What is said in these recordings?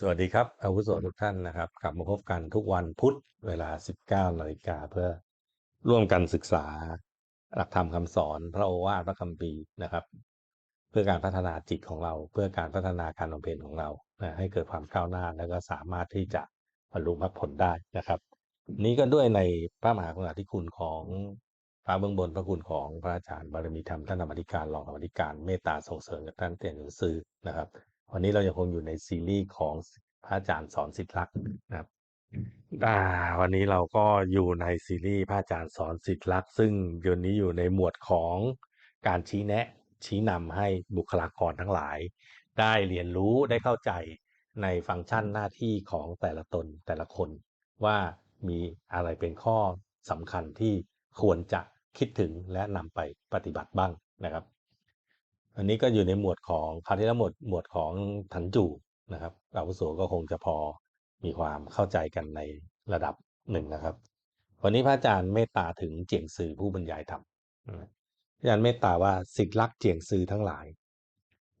สวัสดีครับอาวุโสทุกท่านนะครับ กลับมาพบกันทุกวันพุธเวลา 19นาฬิกาเพื่อร่วมกันศึกษา หลักธรรมคำสอนพระโอวาทพระคัมภีร์นะครับ เพื่อการพัฒนาจิตของเรา เพื่อการพัฒนาการบำเพ็ญของเรานะให้เกิดความก้าวหน้าแล้วก็สามารถที่จะบรรลุมรรคผลได้นะครับ นี้ก็ด้วยในพระมหากรุณาธิคุณของพระเบื้องบนพระคุณของพระอาจารย์บารมีธรรมท่านธรรมธิการรองธรรมธิการเมตตาส่งเสริมกับท่านเตียนหนังสือนะครับ วันนี้เรายังคงอยู่ในซีรีส์ของพระอาจารย์สอนสิทธิลักษณ์นะครับอ่าวันนี้เราก็อยู่ในซีรีส์พระอาจารย์สอนสิทธิลักษณ์ซึ่งเดี๋ยวนี้อยู่ในหมวดของการชี้แนะ ชี้นำให้บุคลากรทั้งหลาย ได้เรียนรู้ได้เข้าใจในฟังก์ชันหน้าที่ของแต่ละตนแต่ละคน ว่ามีอะไรเป็นข้อสำคัญที่ควรจะคิดถึงและนำไปปฏิบัติบ้างนะครับ อันนี้ก็อยู่ในหมวดของคราวที่แล้วหมวดหมวดของถันจูนะครับอาวุโสก็คงจะพอมีความเข้าใจกันในระดับหนึ่งนะครับ วันนี้พระอาจารย์เมตตาถึงเจียงซือผู้บรรยายธรรมพระอาจารย์เมตตาว่าสิทธิลักเจียงซือทั้งหลาย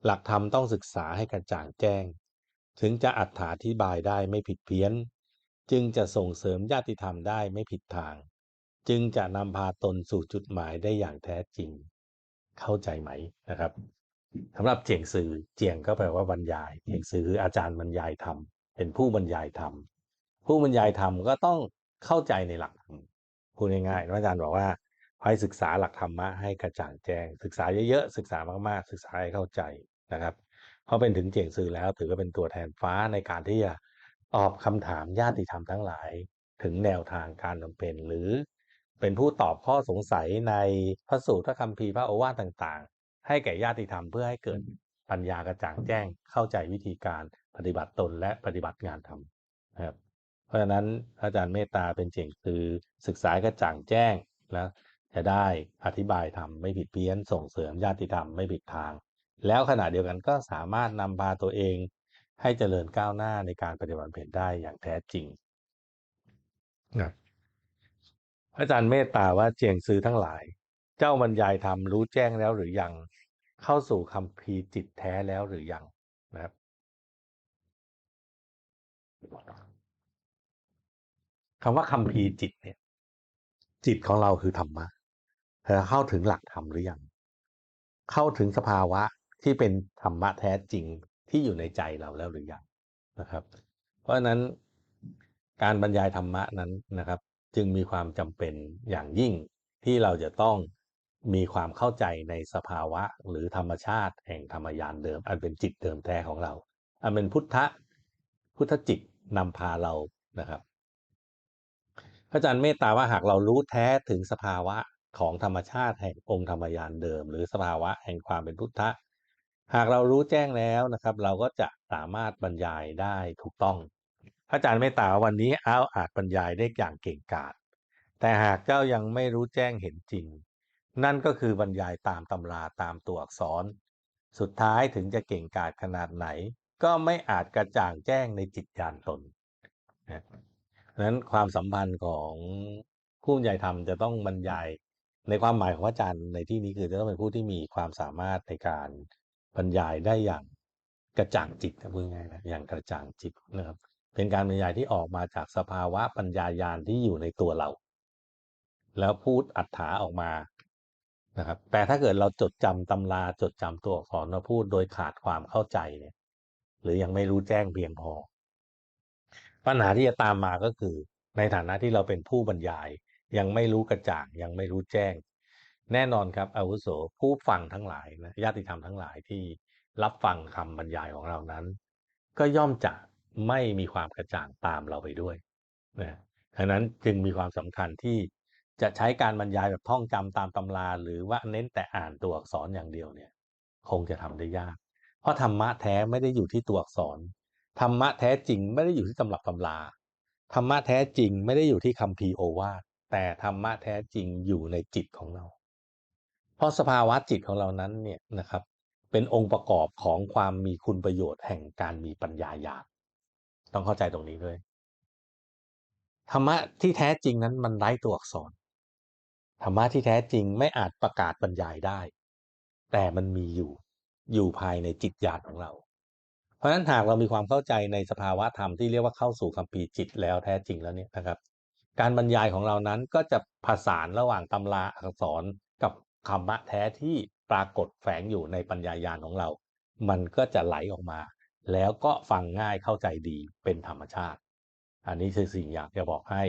หลักธรรมต้องศึกษาให้กระจ่างแจ้ง ถึงจะอัถาธิบายได้ไม่ผิดเพี้ยน จึงจะส่งเสริมญาติธรรมได้ไม่ผิดทาง จึงจะนำพาตนสู่จุดหมายได้อย่างแท้จริง เข้าใจไหมนะครับสำหรับเจียงซือเจียงก็แปลว่าบรรยายเจียงซือคืออาจารย์บรรยายธรรมเป็นผู้บรรยายธรรมผู้บรรยายธรรมก็ต้องเข้าใจในหลักธรรมพูดง่ายๆอาจารย์บอกว่าให้ศึกษาหลักธรรมะให้กระจ่างแจ้ง ศึกษาเยอะๆศึกษามากๆ ศึกษาให้เข้าใจนะครับพราะเป็นถึงเจียงซือแล้วถือว่าเป็นตัวแทนฟ้าในการที่จะตอบคำถามญาติธรรมทั้งหลาย ถึงแนวทางการบำเพ็ญหรือ เป็นผู้ตอบข้อสงสัยในพระสูตรพระคัมภีร์พระโอวาทต่างๆ ให้แก่ญาติธรรมเพื่อให้เกิดปัญญากระจ่างแจ้งเข้าใจวิธีการปฏิบัติตนและปฏิบัติงานธรรมนะครับเพราะฉะนั้นอาจารย์เมตตาเป็นเจงคือศึกษากระจ่างแจ้งแล้วจะได้อธิบายธรรมไม่ผิดเพี้ยนส่งเสริมญาติธรรมไม่ผิดทาง แล้วขณะเดียวกันก็สามารถนำพาตัวเองให้เจริญก้าวหน้าในการปฏิบัติเพ็ญได้อย่างแท้จริงนะ อาจารย์เมตตาว่าเจียงซื้อทั้งหลาย เจ้าบรรยายธรรมรู้แจ้งแล้วหรือยัง เข้าสู่คำพีจิตแท้แล้วหรือยังนะครับ คำว่าคำพีจิตเนี่ย จิตของเราคือธรรมะเธอเข้าถึงหลักธรรมหรือยัง เข้าถึงสภาวะที่เป็นธรรมะแท้จริงที่อยู่ในใจเราแล้วหรือยังนะครับ เพราะฉะนั้นการบรรยายธรรมะนั้นนะครับ จึงมีความจำเป็นอย่างยิ่งที่เราจะต้องมีความเข้าใจในสภาวะหรือธรรมชาติแห่งธรรมยานเดิม อันเป็นจิตเดิมแท้ของเรา อันเป็นพุทธพุทธจิตนำพาเรานะครับพระอาจารย์เมตตาว่าหากเรารู้แท้ถึงสภาวะของธรรมชาติแห่งองค์ธรรมยานเดิม หรือสภาวะแห่งความเป็นพุทธะหากเรารู้แจ้งแล้วนะครับ เราก็จะสามารถบรรยายได้ถูกต้อง พระอาจารย์เมตตาวันนี้เอาอาจบรรยายได้อย่างเก่งกาจแต่หากเจ้ายังไม่รู้แจ้งเห็นจริง นั่นก็คือบรรยายตามตำราตามตัวอักษร สุดท้ายถึงจะเก่งกาจขนาดไหน ก็ไม่อาจกระจ่างแจ้งในจิตญาณตนนะนั้นความสัมพันธ์ของผู้บรรยายธรรมจะต้องบรรยาย ในความหมายของอาจารย์ในที่นี้คือจะต้องเป็นผู้ที่มีความสามารถในการบรรยายได้อย่างกระจ่างจิตนะพูดง่ายๆนะอย่างกระจ่างจิตนะครับ เป็นการบรรยายที่ออกมาจากสภาวะปัญญายาณที่อยู่ในตัวเรา แล้วพูดอัฏฐาออกมานะครับ แต่ถ้าเกิดเราจดจำตำราจดจำตัวอักษรมาพูดโดยขาดความเข้าใจเนี่ย หรือยังไม่รู้แจ้งเพียงพอ ปัญหาที่จะตามมาก็คือ ในฐานะที่เราเป็นผู้บรรยาย ยังไม่รู้กระจ่างยังไม่รู้แจ้ง แน่นอนครับอาวุโสผู้ฟังทั้งหลายนะญาติธรรมทั้งหลายที่รับฟังคำบรรยายของเรานั้น ก็ย่อมจะ ไม่มีความกระจ่างตามเราไปด้วยนะดังนั้นจึงมีความสำคัญที่จะใช้การบรรยายแบบท่องจำตามตำรา หรือว่าเน้นแต่อ่านตัวอักษรอย่างเดียวเนี่ย คงจะทำได้ยาก เพราะธรรมะแท้ไม่ได้อยู่ที่ตัวอักษรธรรมะแท้จริงไม่ได้อยู่ที่ตำรับตำราธรรมะแท้จริงไม่ได้อยู่ที่คำพีโอวาทแต่ธรรมะแท้จริงอยู่ในจิตของเรา เพราะสภาวะจิตของเรานั้นเนี่ยนะครับ เป็นองค์ประกอบของความมีคุณประโยชน์แห่งการมีปัญญาญาณ ต้องเข้าใจตรงนี้ด้วย ธรรมะที่แท้จริงนั้นมันไร้ตัวอักษร ธรรมะที่แท้จริงไม่อาจประกาศบรรยายได้ แต่มันมีอยู่ อยู่ภายในจิตญาณของเรา เพราะฉะนั้นหากเรามีความเข้าใจในสภาวะธรรมที่เรียกว่าเข้าสู่คัมภีร์จิตแล้วแท้จริงแล้วเนี่ยนะครับ การบรรยายของเรานั้นก็จะผสานระหว่างตำราอักษรกับคำมะแท้ที่ปรากฏแฝงอยู่ในปัญญายาณของเรา มันก็จะไหลออกมา แล้วก็ฟังง่ายเข้าใจดีเป็นธรรมชาติ อันนี้คือสิ่งอยากจะบอกให้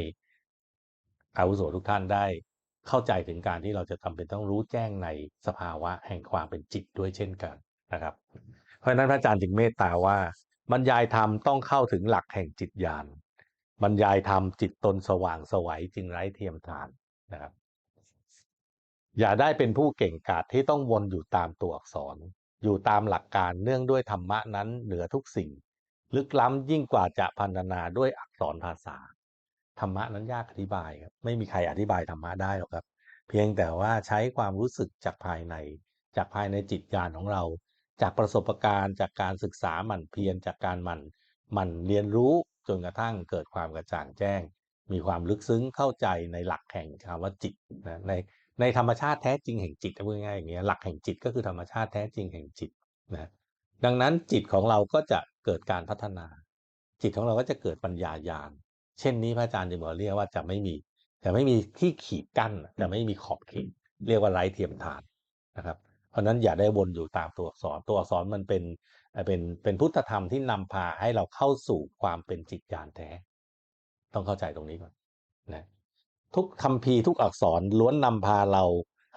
อาวุโสทุกท่านได้เข้าใจถึงการที่เราจะทำเป็นต้องรู้แจ้งในสภาวะแห่งความเป็นจิตด้วยเช่นกันนะครับ เพราะฉะนั้นพระอาจารย์จึงเมตตาว่าบรรยายธรรมต้องเข้าถึงหลักแห่งจิตญาณบรรยายธรรมจิตตนสว่างสวัยจึงไร้เทียมทานนะครับ อย่าได้เป็นผู้เก่งกาจที่ต้องวนอยู่ตามตัวอักษร อยู่ตามหลักการเนื่องด้วยธรรมะนั้นเหนือทุกสิ่ง ลึกล้ำยิ่งกว่าจะพันนาด้วยอักษรภาษา ธรรมะนั้นยากอธิบายครับไม่มีใครอธิบายธรรมะได้หรอกครับ เพียงแต่ว่าใช้ความรู้สึกจากภายใน จากภายในจิตญาณของเรา จากประสบการณ์ จากการศึกษาหมั่นเพียรจากการหมั่นหมั่นเรียนรู้จนกระทั่งเกิดความกระจ่างแจ้ง มีความลึกซึ้งเข้าใจในหลักแห่งคำว่าจิตนะใน ในธรรมชาติแท้จริงแห่งจิตพูดง่ายๆอย่างเงี้ยหลักแห่งจิตก็คือธรรมชาติแท้จริงแห่งจิตนะดังนั้นจิตของเราก็จะเกิดการพัฒนา จิตของเราก็จะเกิดปัญญาญาณเช่นนี้พระอาจารย์จึงบอกเรียกว่าจะไม่มีจะไม่มีที่ขีดกั้นจะไม่มีขอบเขตเรียกว่าไร้เทียมทานนะครับ เพราะนั้นอย่าได้วนอยู่ตามตัวอักษรตัวอักษรมันเป็นเป็นเป็นพุทธธรรมที่นำพาให้เราเข้าสู่ความเป็นจิตญาณแท้ ต้องเข้าใจตรงนี้ก่อนนะ ทุกคำพีทุกอักษรล้วนนำพาเรา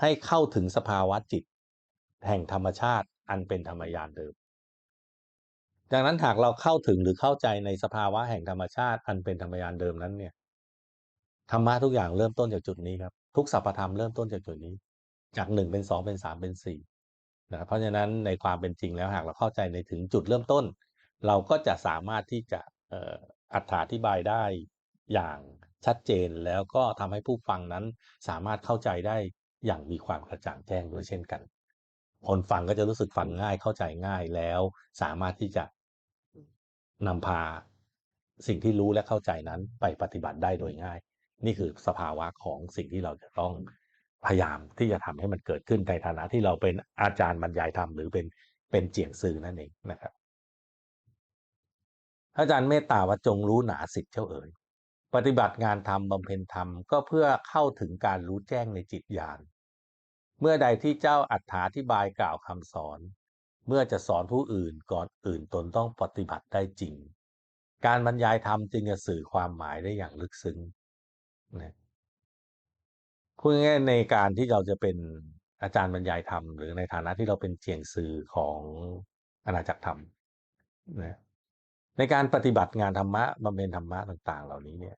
ให้เข้าถึงสภาวะจิต แห่งธรรมชาติอันเป็นธรรมยานเดิม ดังนั้นหากเราเข้าถึงหรือเข้าใจในสภาวะแห่งธรรมชาติอันเป็นธรรมยานเดิมนั้นเนี่ยธรรมะทุกอย่างเริ่มต้นจากจุดนี้ครับ ทุกสรรพธรรมเริ่มต้นจากจุดนี้ จากหนึ่งเป็นสองเป็นสามเป็นสี่นะเพราะฉะนั้นในความเป็นจริงแล้วหากเราเข้าใจในถึงจุดเริ่มต้น เราก็จะสามารถที่จะอธิบายได้อย่าง ชัดเจนแล้วก็ทำให้ผู้ฟังนั้นสามารถเข้าใจได้อย่างมีความกระจ่างแจ้งด้วยเช่นกัน คนฟังก็จะรู้สึกฟังง่ายเข้าใจง่ายแล้ว สามารถที่จะนำพาสิ่งที่รู้และเข้าใจนั้นไปปฏิบัติได้โดยง่าย นี่คือสภาวะของสิ่งที่เราจะต้องพยายามที่จะทำให้มันเกิดขึ้นในฐานะที่เราเป็นอาจารย์บรรยายธรรมหรือเป็นเป็นเจียงซื่อนั่นเองนะครับอาจารย์เมตตาว่าจงรู้หนาสิทธิ์เจ้าเอ๋ย ปฏิบัติงานธรรมบำเพ็ญธรรมก็เพื่อเข้าถึงการรู้แจ้งในจิตญาณ เมื่อใดที่เจ้าอัฏฐาธิบายกล่าวคำสอน เมื่อจะสอนผู้อื่นก่อนอื่นตนต้องปฏิบัติได้จริง การบรรยายธรรมจึงจะสื่อความหมายได้อย่างลึกซึ้งนะพูดง่ายในการที่เราจะเป็นอาจารย์บรรยายธรรม หรือในฐานะที่เราเป็นเจียงสื่อของอาณาจักรธรรมนะในการปฏิบัติงานธรรมะบำเพ็ญธรรมะต่าง ๆ เหล่านี้เนี่ย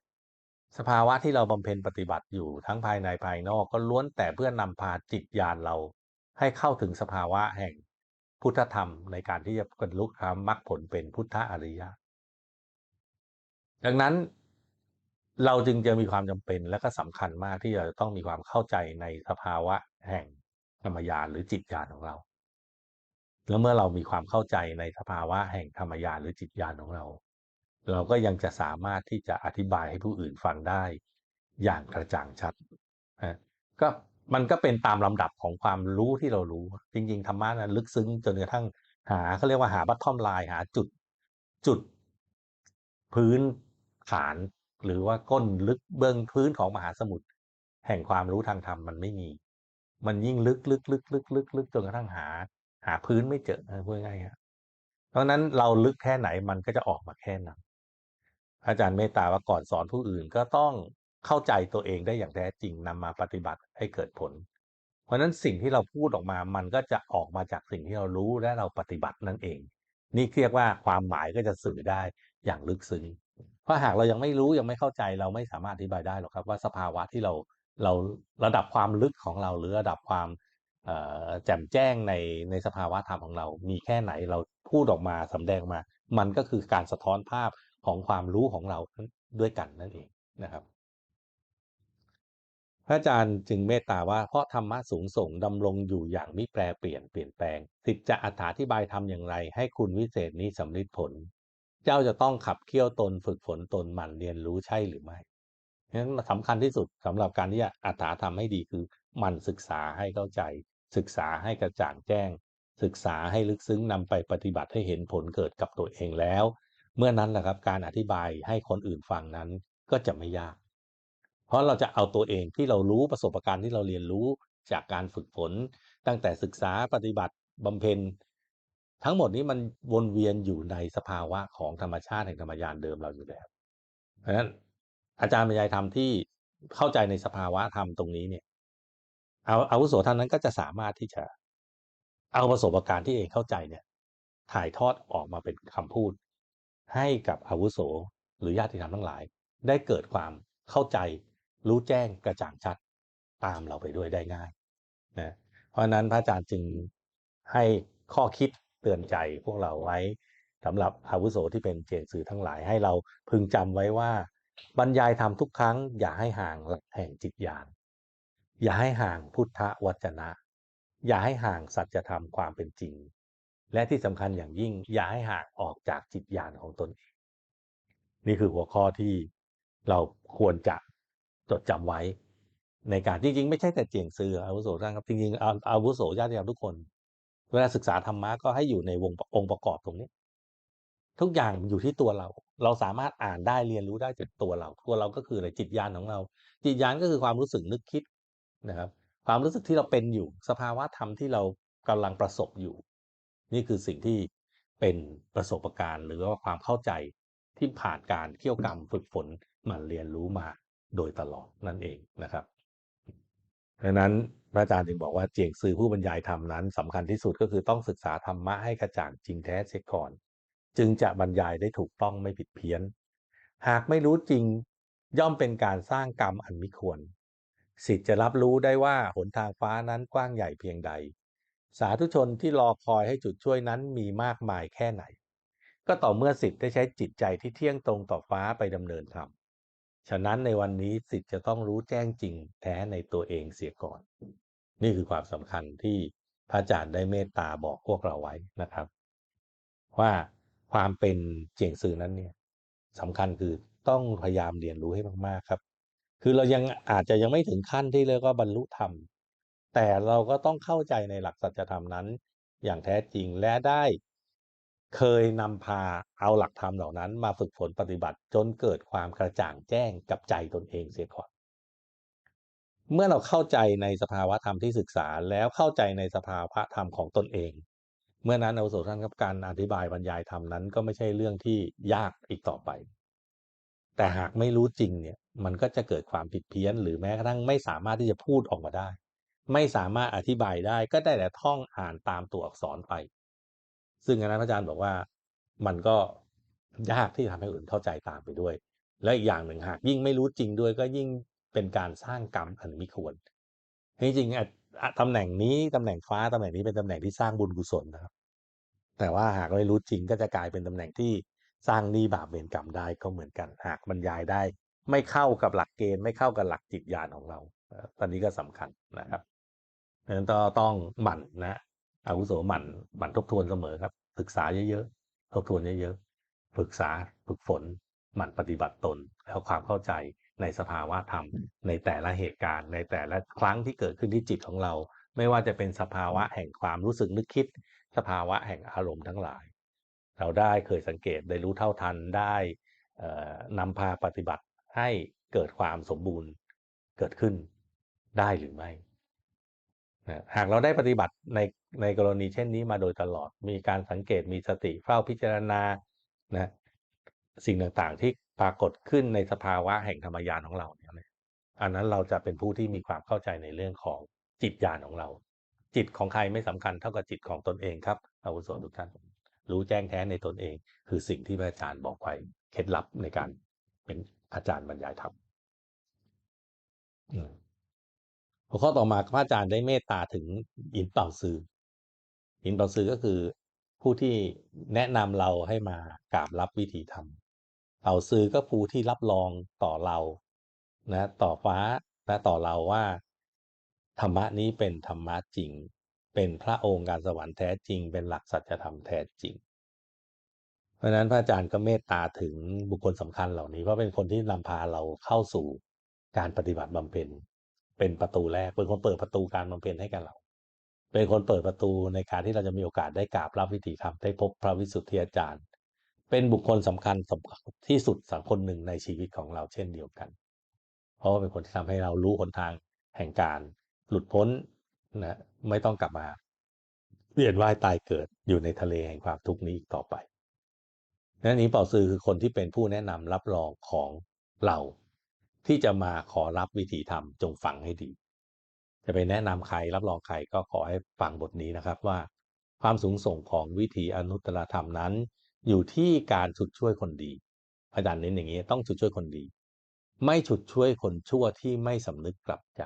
สภาวะที่เราบำเพ็ญปฏิบัติอยู่ทั้งภายในภายนอกก็ล้วนแต่เพื่อนำพาจิตญาณเรา ให้เข้าถึงสภาวะแห่งพุทธธรรมในการที่จะบรรลุธรรมมรรคผลเป็นพุทธอริยะ ดังนั้นเราจึงจะมีความจำเป็นและก็สำคัญมากที่เราจะต้องมีความเข้าใจในสภาวะแห่งธรรมญาณหรือจิตญาณของเรา แล้วเมื่อเรามีความเข้าใจในสภาวะแห่งธรรมญาณหรือจิตญาณของเรา เราก็ยังจะสามารถที่จะอธิบายให้ผู้อื่นฟังได้อย่างกระจ่างชัดนะก็มันก็เป็นตามลำดับของความรู้ที่เรารู้ จริงๆธรรมะนั้นลึกซึ้งจนกระทั่งหาเขาเรียกว่าหาบัตทอมไลน์หาจุดจุดพื้นฐาน หรือว่าก้นลึกเบื้องพื้นของมหาสมุทรแห่งความรู้ทางธรรมมันไม่มี มันยิ่งลึกลึกลึกลึกลึกลึกจนกระทั่งหา หาพื้นไม่เจอพูดง่ายๆเพราะนั้นเราลึกแค่ไหนมันก็จะออกมาแค่นั้น อาจารย์เมตตาว่าก่อนสอนผู้อื่นก็ต้องเข้าใจตัวเองได้อย่างแท้จริงนำมาปฏิบัติให้เกิดผล เพราะนั้นสิ่งที่เราพูดออกมามันก็จะออกมาจากสิ่งที่เรารู้และเราปฏิบัตินั่นเอง นี่เรียกว่าความหมายก็จะสื่อได้อย่างลึกซึ้งเพราะหากเรายังไม่รู้ยังไม่เข้าใจเราไม่สามารถอธิบายได้หรอกครับว่าสภาวะที่เราเราระดับความลึกของเรา หรือระดับความแจ่มแจ้งในในสภาวะธรรมของเรา มีแค่ไหนเราพูดออกมาสำแดงมา มันก็คือการสะท้อนภาพ ของความรู้ของเราด้วยกันนั่นเองนะครับ พระอาจารย์จึงเมตตาว่าเพราะธรรมะสูงส่งดำรงอยู่อย่างมิแปรเปลี่ยนเปลี่ยนแปลงสิทธิ์จะอธิบายทำอย่างไร ให้คุณวิเศษนี้สำลิดผล เจ้าจะต้องขับเคี่ยวตนฝึกฝนตนหมั่นเรียนรู้ใช่หรือไม่ฉะนั้นสำคัญที่สุดสำหรับการที่จะอัตถาทำให้ดีคือมันศึกษาให้เข้าใจ ศึกษาให้กระจ่างแจ้ง ศึกษาให้ลึกซึ้งนำไปปฏิบัติให้เห็นผลเกิดกับตัวเองแล้ว เมื่อนั้นแหละครับการอธิบายให้คนอื่นฟังนั้นก็จะไม่ยาก เพราะเราจะเอาตัวเองที่เรารู้ประสบการณ์ที่เราเรียนรู้จากการฝึกฝน ตั้งแต่ศึกษาปฏิบัติบำเพ็ญ ทั้งหมดนี้มันวนเวียนอยู่ในสภาวะของธรรมชาติแห่งธรรมญาณเดิมเราอยู่แล้วเพราะฉะนั้นอาจารย์บรรยายธรรมที่เข้าใจในสภาวะธรรมตรงนี้เนี่ยเอาอาวุโสท่านนั้นก็จะสามารถที่จะเอาประสบการณ์ที่เองเข้าใจเนี่ย ถ่ายทอดออกมาเป็นคำพูด ให้กับอาวุโส หรือญาติธรรมทั้งหลาย ได้เกิดความเข้าใจรู้แจ้งกระจ่างชัดตามเราไปด้วยได้ง่ายนะเพราะนั้นพระอาจารย์จึงให้ข้อคิดเตือนใจพวกเราไว้สำหรับอาวุโสที่เป็นเจนสื่อทั้งหลายให้เราพึงจำไว้ว่า บรรยายธรรมทุกครั้ง อย่าให้ห่างหลักแห่งจิตญาณอย่าให้ห่างพุทธวจนะ อย่าให้ห่างสัจธรรมความเป็นจริง และที่สำคัญอย่างยิ่งอย่าให้ห่างออกจากจิตญาณของตนเอง นี่คือหัวข้อที่เราควรจะจดจำไว้ ในการจริงๆ ไม่ใช่แต่เจียงซื้ออาวุโสท่านครับจริงๆอาอาวุโสญาติธรรมทุกคน เวลาศึกษาธรรมะก็ให้อยู่ในวงองค์ประกอบตรงนี้ ทุกอย่างอยู่ที่ตัวเรา เราสามารถอ่านได้เรียนรู้ได้จากตัวเรา ตัวเราก็คืออะไรจิตญาณของเรา จิตญาณก็คือความรู้สึกนึกคิดนะครับ ความรู้สึกที่เราเป็นอยู่ สภาวะธรรมที่เรากำลังประสบอยู่ นี่คือสิ่งที่เป็นประสบการณ์หรือว่าความเข้าใจที่ผ่านการเขี่ยวกรรมฝึกฝนมันเรียนรู้มาโดยตลอดนั่นเองนะครับดังนั้นพระอาจารย์จึงบอกว่าเจียงซือผู้บรรยายธรรมนั้นสำคัญที่สุดก็คือต้องศึกษาธรรมะให้กระจ่างจริงแท้เสียก่อน จึงจะบรรยายได้ถูกต้องไม่ผิดเพี้ยน หากไม่รู้จริงย่อมเป็นการสร้างกรรมอันมิควรสิทธิ์จะรับรู้ได้ว่าหนทางฟ้านั้นกว้างใหญ่เพียงใด สาธุชนที่รอคอยให้จุดช่วยนั้นมีมากมายแค่ไหน ก็ต่อเมื่อสิทธิ์ได้ใช้จิตใจที่เที่ยงตรงต่อฟ้าไปดำเนินธรรมฉะนั้นในวันนี้สิทธิ์จะต้องรู้แจ้งจริงแท้ในตัวเองเสียก่อน นี่คือความสำคัญที่พระอาจารย์ได้เมตตาบอกพวกเราไว้นะครับ ว่าความเป็นเจียงซื่อนั้นเนี่ยสำคัญคือต้องพยายามเรียนรู้ให้มากๆครับ คือเรายังอาจจะยังไม่ถึงขั้นที่เรียกว่าบรรลุธรรม แต่เราก็ต้องเข้าใจในหลักสัจธรรมนั้น อย่างแท้จริงและได้เคยนำพาเอาหลักธรรมเหล่านั้น มาฝึกฝนปฏิบัติจนเกิดความกระจ่างแจ้งกับใจตนเองเสียก่อน เมื่อเราเข้าใจในสภาวะธรรมที่ศึกษาแล้วเข้าใจในสภาวะธรรมของตนเอง เมื่อนั้นอาวุโสท่านครับการอธิบายบรรยายธรรมนั้นก็ไม่ใช่เรื่องที่ยากอีกต่อไป แต่หากไม่รู้จริงเนี่ยมันก็จะเกิดความผิดเพี้ยน หรือแม้กระทั่งไม่สามารถที่จะพูดออกมาได้ ไม่สามารถอธิบายได้ก็ได้แต่ท่องอ่านตามตัวอักษรไป ซึ่งอันนั้นอาจารย์บอกว่ามันก็ยากที่ทำให้อื่นเข้าใจตามไปด้วย และอีกอย่างหนึ่งหากยิ่งไม่รู้จริงด้วยก็ยิ่งเป็นการสร้างกรรมอันมิควรจริงๆตำแหน่งนี้ตำแหน่งฟ้าตำแหน่งนี้เป็นตำแหน่งที่สร้างบุญกุศลนะครับ แต่ว่าหากไม่รู้จริงก็จะกลายเป็นตำแหน่งที่สร้างหนี้บาปเวรกรรมได้ก็เหมือนกัน หากบรรยายได้ ไม่เข้ากับหลักเกณฑ์ไม่เข้ากับหลักจิตญาณของเรา ตอนนี้ก็สำคัญนะครับ ดังนั้นต้องหมั่นนะอาวุโสหมั่นหมั่นทบทวนเสมอครับ ศึกษาเยอะๆทบทวนเยอะๆฝึกษาฝึกฝนหมั่นปฏิบัติตนแล้วความเข้าใจในสภาวะธรรม ในแต่ละเหตุการณ์ ในแต่ละครั้งที่เกิดขึ้นที่จิตของเรา ไม่ว่าจะเป็นสภาวะแห่งความรู้สึกนึกคิด สภาวะแห่งอารมณ์ทั้งหลาย เราได้เคยสังเกตได้รู้เท่าทันได้นำพาปฏิบัติให้เกิดความสมบูรณ์เกิดขึ้นได้หรือไม่ หากเราได้ปฏิบัติในในกรณีเช่นนี้มาโดยตลอด มีการสังเกตมีสติเฝ้าพิจารณานะสิ่งต่างๆที่ปรากฏขึ้นในสภาวะแห่งธรรมญาณของเราเนี่ยอันนั้นเราจะเป็นผู้ที่มีความเข้าใจในเรื่องของจิตญาณของเรา จิตของใครไม่สำคัญเท่ากับจิตของตนเองครับอาวุโสทุกท่าน รู้แจ้งแท้ในตนเอง คือสิ่งที่พระอาจารย์บอกไว้เคล็ดลับในการเป็นอาจารย์บรรยายธรรม หัวข้อต่อมาพระอาจารย์ได้เมตตาถึงอินเป่าซื้ออินเป่าซื้อก็คือผู้ที่แนะนำเราให้มากราบรับวิธีธรรมเป่าซื้อก็ผู้ที่รับรองต่อเรานะต่อฟ้าและต่อเราว่าธรรมะนี้เป็นธรรมะจริง เป็นพระองค์การสวรรค์แท้จริง เป็นหลักสัจธรรมแท้จริง เพราะนั้นพระอาจารย์ก็เมตตาถึงบุคคลสำคัญเหล่านี้เพราะเป็นคนที่นำพาเราเข้าสู่การปฏิบัติบำเพ็ญ เป็นประตูแรก เป็นคนเปิดประตูการบำเพ็ญให้กับเรา เป็นคนเปิดประตูในการที่เราจะมีโอกาสได้กราบรับวิถีธรรมได้พบพระวิสุทธิอาจารย์ เป็นบุคคลสำคัญสำคัญที่สุดสักคนหนึ่งในชีวิตของเราเช่นเดียวกัน เพราะว่าเป็นคนที่ทำให้เรารู้หนทางแห่งการหลุดพ้นนะไม่ต้องกลับมาเวียนว่ายตายเกิดอยู่ในทะเลแห่งความทุกข์นี้อีกต่อไปนั้นนี้เป่าซือคือคนที่เป็นผู้แนะนำรับรองของเรา ที่จะมาขอรับวิถีธรรมจงฟังให้ดี จะไปแนะนำใครรับรองใครก็ขอให้ฟังบทนี้นะครับว่า ความสูงส่งของวิถีอนุตตรธรรมนั้น อยู่ที่การฉุดช่วยคนดีอาจารย์เน้นอย่างนี้ต้องฉุดช่วยคนดี ไม่ฉุดช่วยคนชั่วที่ไม่สำนึกกลับใจ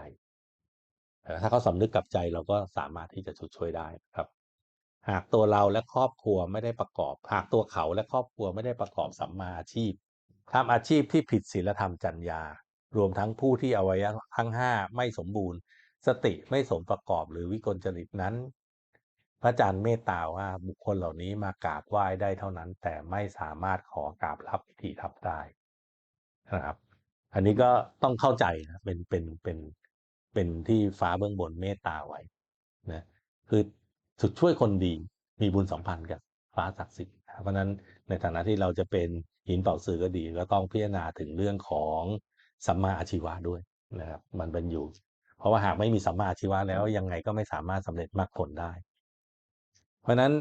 ถ้าเขาสำนึกกลับใจเราก็สามารถที่จะฉุดช่วยได้ครับ หากตัวเราและครอบครัวไม่ได้ประกอบ หากตัวเขาและครอบครัวไม่ได้ประกอบสัมมาอาชีพทำอาชีพที่ผิดศีลธรรมจรรยา รวมทั้งผู้ที่อวัยวะทั้งห้าไม่สมบูรณ์ สติไม่สมประกอบหรือวิกลจริตนั้น พระอาจารย์เมตตาว่าบุคคลเหล่านี้มากราบไหว้ได้เท่านั้น แต่ไม่สามารถขอกราบรับพิธีทับได้นะครับ อันนี้ก็ต้องเข้าใจนะเป็นเป็นเป็นเป็นที่ฟ้าเบื้องบนเมตตาไว้นะคือสุดช่วยคนดีมีบุญสัมพันธ์กับฟ้าศักดิ์สิทธิ์เพราะนั้นในฐานะที่เราจะเป็นหินเป่าสื่อก็ดีก็ต้องพิจารณาถึงเรื่องของ สัมมาอาชีวะด้วยนะครับ มันเป็นอยู่ เพราะว่าหากไม่มีสัมมาอาชีวะแล้วยังไงก็ไม่สามารถสำเร็จมรรคผลได้ เพราะนั้น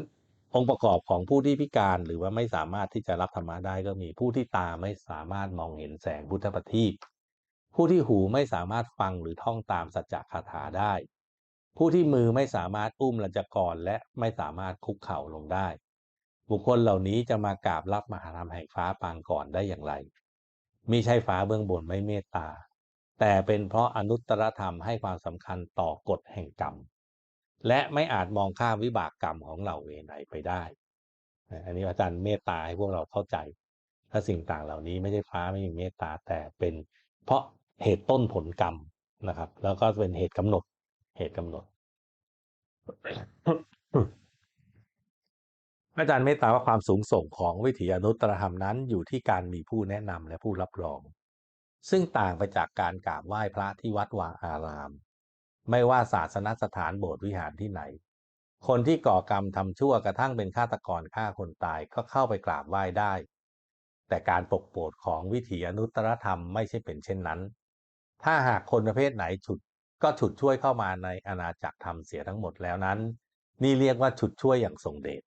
องค์ประกอบของผู้ที่พิการหรือว่าไม่สามารถที่จะรับธรรมะได้ก็มีผู้ที่ตาไม่สามารถมองเห็นแสงพุทธปฏิปผู้ที่หูไม่สามารถฟังหรือท่องตามสัจจะคาถาได้ ผู้ที่มือไม่สามารถอุ้มลัจกรและไม่สามารถคุกเข่าลงได้ บุคคลเหล่านี้จะมากราบรับมหาธรรมแห่งฟ้าปางก่อนได้อย่างไร มิใช่ฟ้าเบื้องบนไม่เมตตา แต่เป็นเพราะอนุตตรธรรมให้ความสำคัญต่อกฎแห่งกรรม และไม่อาจมองข้ามวิบากกรรมของเหล่าเวไหนไปได้ อันนี้อาจารย์เมตตาให้พวกเราเข้าใจ ถ้าสิ่งต่างเหล่านี้ไม่ใช่ฟ้าไม่มีเมตตาแต่เป็นเพราะเหตุต้นผลกรรมนะครับ แล้วก็เป็นเหตุกำหนดเหตุกำหนด อาจารย์เมตตาว่าความสูงส่งของวิถีอนุตตรธรรมนั้นอยู่ที่การมีผู้แนะนำและผู้รับรอง ซึ่งต่างไปจากการกราบไหว้พระที่วัดวาอาราม ไม่ว่าศาสนสถานโบสถ์วิหารที่ไหน คนที่ก่อกรรมทำชั่วกระทั่งเป็นฆาตกรฆ่าคนตายก็เข้าไปกราบไหว้ได้ แต่การปกโปรดของวิถีอนุตตรธรรมไม่ใช่เป็นเช่นนั้น ถ้าหากคนประเภทไหนฉุดก็ฉุดช่วยเข้ามาในอาณาจักรธรรมเสียทั้งหมดแล้วนั้น นี่เรียกว่าฉุดช่วยอย่างทรงเดช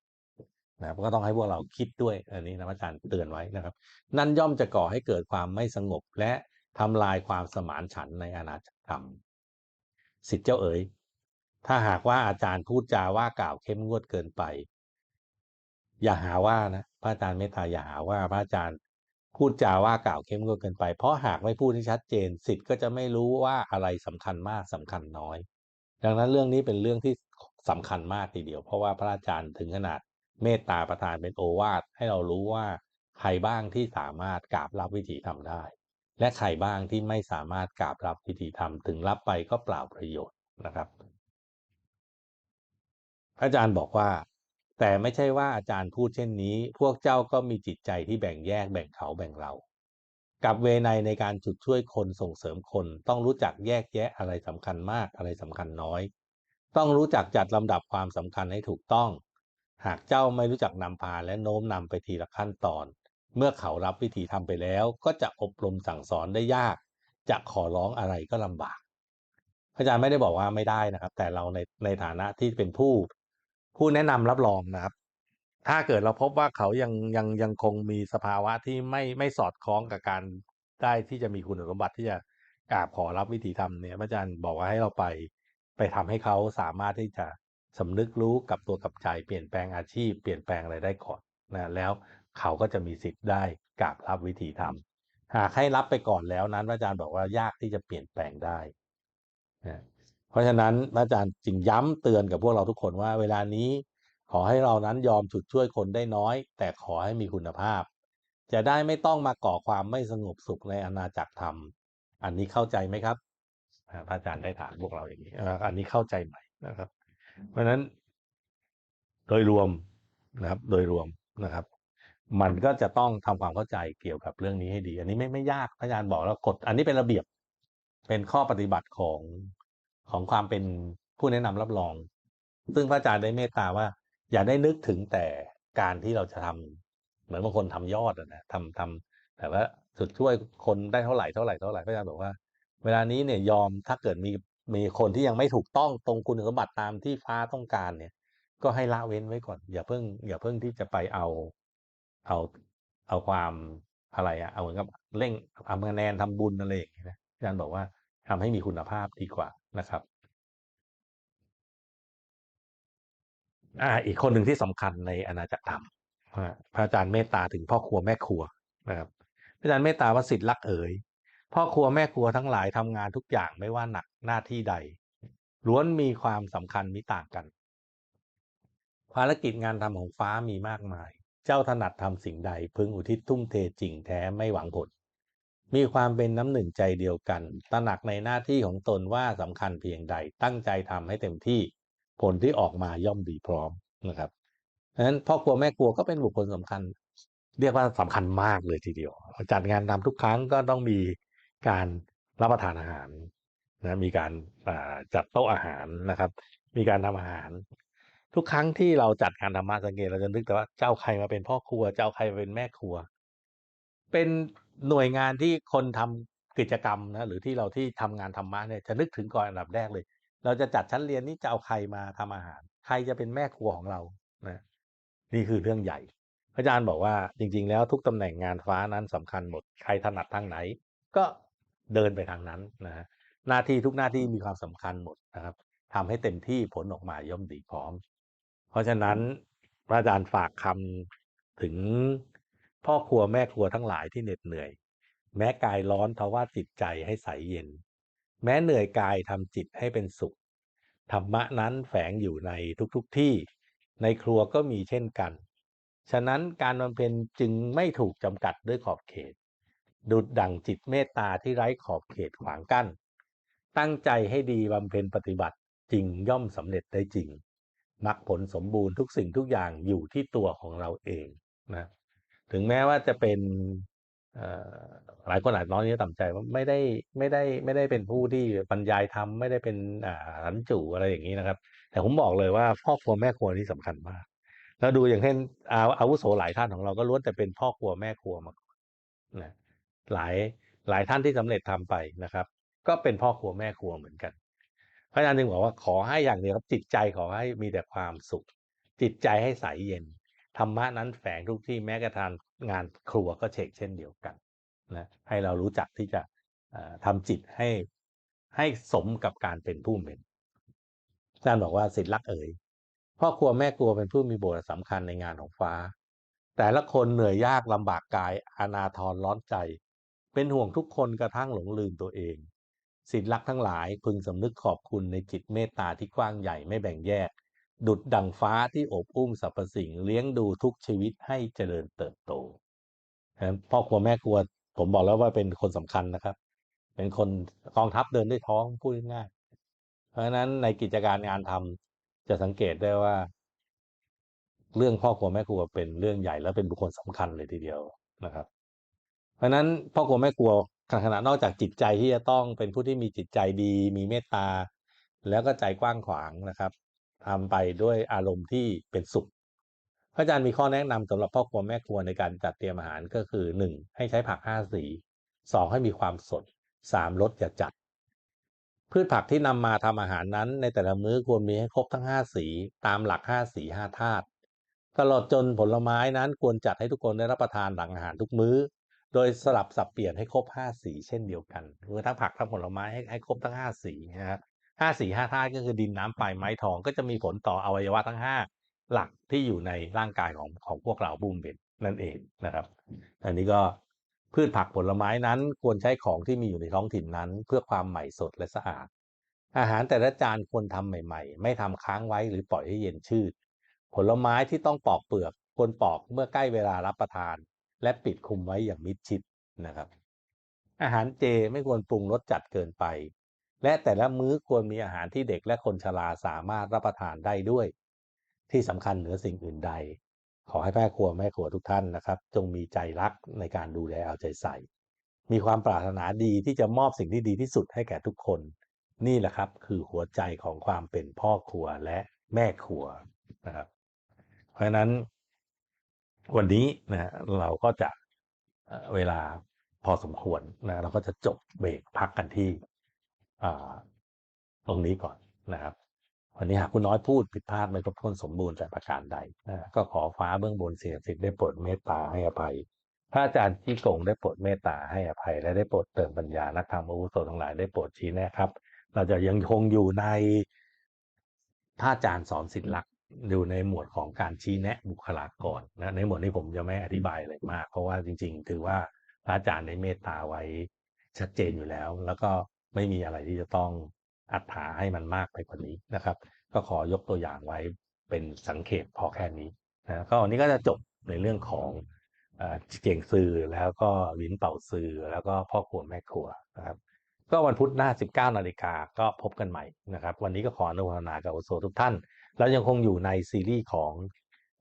นะก็ต้องให้พวกเราคิดด้วยอันนี้นะอาจารย์เตือนไว้นะครับ นั่นย่อมจะก่อให้เกิดความไม่สงบและทำลายความสมานฉันในอาณาจักรธรรมสิทธิ์เจ้าเอ๋ยถ้าหากว่าอาจารย์พูดจาว่ากล่าวเข้มงวดเกินไป อย่าหาว่านะพระอาจารย์เมตตาอย่าหาว่าพระอาจารย์พูดจาว่ากล่าวเข้มงวดเกินไป เพราะหากไม่พูดที่ชัดเจนสิทธิ์ก็จะไม่รู้ว่าอะไรสำคัญมากสำคัญน้อย ดังนั้นเรื่องนี้เป็นเรื่องที่สำคัญมากทีเดียว เพราะว่าพระอาจารย์ถึงขนาด เมตตาประทานเป็นโอวาทให้เรารู้ว่าใครบ้างที่สามารถกราบรับวิถีธรรมได้ และใครบ้างที่ไม่สามารถกราบรับวิถีธรรมถึงรับไปก็เปล่าประโยชน์นะครับ อาจารย์บอกว่า แต่ไม่ใช่ว่าอาจารย์พูดเช่นนี้ พวกเจ้าก็มีจิตใจที่แบ่งแยกแบ่งเขาแบ่งเรากับเวไนในการจุดช่วยคนส่งเสริมคนต้องรู้จักแยกแยะอะไรสำคัญมากอะไรสำคัญน้อย ต้องรู้จักจัดลำดับความสำคัญให้ถูกต้อง หากเจ้าไม่รู้จักนำพาและโน้มนำไปทีละขั้นตอน เมื่อเขารับวิธีทำไปแล้ว ก็จะอบรมสั่งสอนได้ยาก จะขอร้องอะไรก็ลำบาก อาจารย์ไม่ได้บอกว่าไม่ได้นะครับ แต่เราในในฐานะที่เป็นผู้ ผู้แนะนำรับรองนะครับ ถ้าเกิดเราพบว่าเขายังยังยังคงมีสภาวะที่ไม่ไม่สอดคล้องกับการได้ที่จะมีคุณสมบัติที่จะกราบขอรับวิถีธรรมเนี่ยอาจารย์บอกว่าให้เราไปไปทำให้เขาสามารถที่จะ สำนึกรู้กับตัวกับใจเปลี่ยนแปลงอาชีพเปลี่ยนแปลงอะไรได้ก่อนนะแล้วเขาก็จะมีสิทธิ์ได้กราบรับวิถีธรรมหากให้รับไปก่อนแล้วนั้นอาจารย์บอกว่ายากที่จะเปลี่ยนแปลงได้นะเพราะฉะนั้นอาจารย์จึงย้ำเตือนกับพวกเราทุกคนว่าเวลานี้ ขอให้เรานั้นยอมฉุดช่วยคนได้น้อย แต่ขอให้มีคุณภาพ จะได้ไม่ต้องมาก่อความไม่สงบสุขในอาณาจักรธรรม อันนี้เข้าใจไหมครับพระอาจารย์ได้ถามพวกเราอย่างนี้อันนี้เข้าใจไหมนะครับ เพราะฉะนั้นโดยรวมนะครับ โดยรวมนะครับ มันก็จะต้องทำความเข้าใจเกี่ยวกับเรื่องนี้ให้ดี อันนี้ไม่ไม่ยากพระอาจารย์บอกแล้วกฎอันนี้เป็นระเบียบ เป็นข้อปฏิบัติของของความเป็นผู้แนะนำรับรอง ซึ่งพระอาจารย์ได้เมตตาว่า อย่าได้นึกถึงแต่การที่เราจะทำเหมือนบางคนทำยอดนะทำทำแต่ว่าสุดช่วยคนได้เท่าไหร่เท่าไหร่เท่าไหร่พระอาจารย์บอกว่า เวลานี้เนี่ยยอมถ้าเกิดมี มีคนที่ยังไม่ถูกต้องตรงคุณสมบัติตามที่ฟ้าต้องการเนี่ย ก็ให้ละเว้นไว้ก่อน อย่าเพิ่ง อย่าเพิ่งที่จะไปเอาเอาเอาความอะไรอะเอาเหมือนกับเร่งทำคะแนนทำบุญอะไรอย่างเงี้ยนะอาจารย์บอกว่าทำให้มีคุณภาพดีกว่านะครับ อ่า อีกคนหนึ่งที่สำคัญในอาณาจักรธรรมพระอาจารย์เมตตาถึงพ่อครัวแม่ครัวนะครับพระอาจารย์เมตตาว่าสิทธิ์รักเอ๋ย พ่อครัวแม่ครัวทั้งหลายทำงานทุกอย่างไม่ว่าหนักหน้าที่ใด ล้วนมีความสำคัญมิต่างกัน ภารกิจงานทำของฟ้ามีมากมาย เจ้าถนัดทำสิ่งใด พึงอุทิศทุ่มเทจริงแท้ไม่หวังผล มีความเป็นน้ำหนึ่งใจเดียวกัน ตระหนักในหน้าที่ของตนว่าสำคัญเพียงใด ตั้งใจทำให้เต็มที่ผลที่ออกมาย่อมดีพร้อมนะครับเพราะฉะนั้นพ่อครัวแม่ครัวก็เป็นบุคคลสำคัญ เรียกว่าสำคัญมากเลยทีเดียว จัดงานทำทุกครั้งก็ต้องมี การรับประทานอาหารนะมีการจัดโต๊ะอาหารนะครับ มีการทำอาหาร ทุกครั้งที่เราจัดงานธรรมะสังเกตเราจะนึกแต่ว่าเจ้าใครมาเป็นพ่อครัว เจ้าใครมาเป็นแม่ครัว เป็นหน่วยงานที่คนทำกิจกรรมนะหรือที่เราที่ทำงานธรรมะเนี่ยจะนึกถึงก่อนอันดับแรกเลย เราจะจัดชั้นเรียนนี่จะเอาใครมาทำอาหาร ใครจะเป็นแม่ครัวของเรานะนี่คือเรื่องใหญ่พระอาจารย์บอกว่าจริง ๆ แล้วทุกตำแหน่งงานฟ้านั้นสำคัญหมดใครถนัดทางไหน ก็ เดินไปทางนั้นนะฮะหน้าที่ทุกหน้าที่มีความสำคัญหมดนะครับทำให้เต็มที่ผลออกมาย่อมดีพร้อม เพราะฉะนั้นพระอาจารย์ฝากคำถึงพ่อครัวแม่ครัวทั้งหลายที่เหน็ดเหนื่อย แม้กายร้อนทว่าจิตใจให้ใสเย็น แม้เหนื่อยกายทำจิตให้เป็นสุขธรรมะนั้นแฝงอยู่ในทุกๆทที่ ในครัวก็มีเช่นกัน ฉะนั้นการบำเพ็ญจึงไม่ถูกจำกัดด้วยขอบเขต ดุดดั่งจิตเมตตาที่ไร้ขอบเขตขวางกั้น ตั้งใจให้ดีบำเพ็ญปฏิบัติจริงย่อมสำเร็จได้จริงมรรคผลสมบูรณ์ทุกสิ่งทุกอย่างอยู่ที่ตัวของเราเองนะถึงแม้ว่าจะเป็นหลายคนอาจน้อยนี้ต่ำใจว่าไม่ได้ไม่ได้ไม่ได้เป็นผู้ที่บรรยายธรรมไม่ได้เป็นหันจู่อะไรอย่างนี้นะครับ แต่ผมบอกเลยว่าพ่อครัวแม่ครัวนี่สำคัญมากแล้วดูอย่างเช่นอาอาวุโสหลายท่านของเราก็ล้วนแต่เป็นพ่อครัวแม่ครัวมาก่อนนะ หลายหลายท่านที่สำเร็จทำไปนะครับ ก็เป็นพ่อครัวแม่ครัวเหมือนกัน พระอาจารย์จึงบอกว่าขอให้อย่างเดียวครับจิตใจขอให้มีแต่ความสุข จิตใจให้ใสเย็นธรรมะนั้นแฝงทุกที่แม้กระทั่งงานครัวก็เช็คเช่นเดียวกันนะให้เรารู้จักที่จะเอ่อทำจิตให้ให้สมกับการเป็นผู้เป็นอาจารย์บอกว่าสิทธิรักเอ๋ยพ่อครัวแม่ครัวเป็นผู้มีบทสำคัญในงานของฟ้า แต่ละคนเหนื่อยยากลำบากกายอนาทรร้อนใจ เป็นห่วงทุกคนกระทั่งหลงลืมตัวเองสิทธิรักทั้งหลายพึงสำนึกขอบคุณในจิตเมตตาที่กว้างใหญ่ไม่แบ่งแยก ดุดดังฟ้าที่โอบอุ้มสรรพสิ่งเลี้ยงดูทุกชีวิตให้เจริญเติบโตพ่อครัวแม่ครัว ผมบอกแล้วว่าเป็นคนสำคัญนะครับ เป็นคนกองทัพเดินด้วยท้องพูดง่ายเพราะฉะนั้นในกิจการงานทำจะสังเกตได้ว่า เรื่องพ่อครัวแม่ครัวเป็นเรื่องใหญ่และเป็นบุคคลสำคัญเลยทีเดียวนะครับ เพราะนั้นพ่อครัวแม่ครัวขณะนอกจากจิตใจที่จะต้องเป็นผู้ที่มีจิตใจดี มีเมตตา แล้วก็ใจกว้างขวางนะครับทำไปด้วยอารมณ์ที่เป็นสุขพระอาจารย์มีข้อแนะนำสำหรับพ่อครัวแม่ครัวในการจัดเตรียมอาหารก็คือหนึ่งให้ใช้ผักห้าสีสองให้มีความสดสามลดอย่าจัด พืชผักที่นำมาทำอาหารนั้น ในแต่ละมื้อควรมีให้ครบทั้งห้าสีตามหลักห้าสีห้าธาตุตลอดจนผลไม้นั้นควรจัดให้ทุกคนได้รับประทานหลังอาหารทุกมื้อ โดยสลับสับเปลี่ยนให้ครบห้าสีเช่นเดียวกันคือทั้งผักทั้งผลไม้ให้ให้ครบทั้งห้าสีนะครับห้าสีห้าธาตุก็คือดินน้ำไฟไม้ทองก็จะมีผลต่ออวัยวะทั้งห้าหลักที่อยู่ในร่างกายของของพวกเราบุ้มเป็นนั่นเองนะครับ อันนี้ก็พืชผักผลไม้นั้นควรใช้ของที่มีอยู่ในท้องถิ่นนั้น เพื่อความใหม่สดและสะอาด อาหารแต่ละจานควรทำใหม่ ๆ ไม่ทำค้างไว้หรือปล่อยให้เย็นชืดผลไม้ที่ต้องปอกเปลือกควรปอกเมื่อใกล้เวลารับประทาน และปิดคุมไว้อย่างมิดชิดนะครับ อาหารเจไม่ควรปรุงรสจัดเกินไป และแต่ละมื้อควรมีอาหารที่เด็กและคนชราสามารถรับประทานได้ด้วย ที่สำคัญเหนือสิ่งอื่นใด ขอให้แม่ครัวแม่ครัวทุกท่านนะครับ จงมีใจรักในการดูแลเอาใจใส่ มีความปรารถนาดีที่จะมอบสิ่งที่ดีที่สุดให้แก่ทุกคน นี่แหละครับ คือหัวใจของความเป็นพ่อครัวและแม่ครัวนะครับ เพราะฉะนั้น วันนี้นะเราก็จะเวลาพอสมควรนะเราก็จะจบเบรกพักกันที่ตรงนี้ก่อนนะครับ วันนี้หากคุณน้อยพูดผิดพลาดไม่ครบถ้วนสมบูรณ์แต่ประการใดนะก็ขอฟ้าเบื้องบนเสียสิทธิ์ได้โปรดเมตตาให้อภัยพระอาจารย์ที่กงได้โปรดเมตตาให้อภัย และได้โปรดเติมปัญญานักธรรมอาวุโสทั้งหลายได้โปรดชี้แนะครับ เราจะยังคงอยู่ในพระอาจารย์สอนศิลลักษ อยู่ในหมวดของการชี้แนะบุคลากรนะในหมวดนี้ผมจะไม่อธิบายอะไรมาก เพราะว่าจริง ๆ ถือว่าพระอาจารย์ได้เมตตาไว้ชัดเจนอยู่แล้ว แล้วก็ไม่มีอะไรที่จะต้องอัดถาให้มันมากไปกว่านี้นะครับ ก็ขอยกตัวอย่างไว้เป็นสังเขปพอแค่นี้นะก็วันนี้ก็จะจบในเรื่องของเก่งซื่อแล้วก็ลิ้นเป่าซื่อแล้วก็พ่อครัวแม่ครัวนะครับก็วันพุธหน้า 19 นาฬิกาก็พบกันใหม่นะครับ วันนี้ก็ขออนุโมทนากับโอโซทุกท่าน แล้วยังคงอยู่ในซีรีส์ของ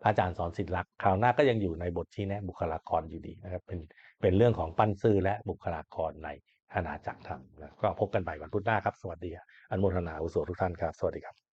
อาจารย์สอนศิลลักษ์คราวหน้าก็ยังอยู่ในบทชี้แนะบุคลากรอยู่ดีนะครับเป็นเป็นเรื่องของปั้นซื่อและบุคลากรในอาณาจักรธรรมนะก็พบกันใหม่วันพุธหน้าครับ สวัสดี อนุโมทนาอุโสทุกท่านครับ สวัสดีครับ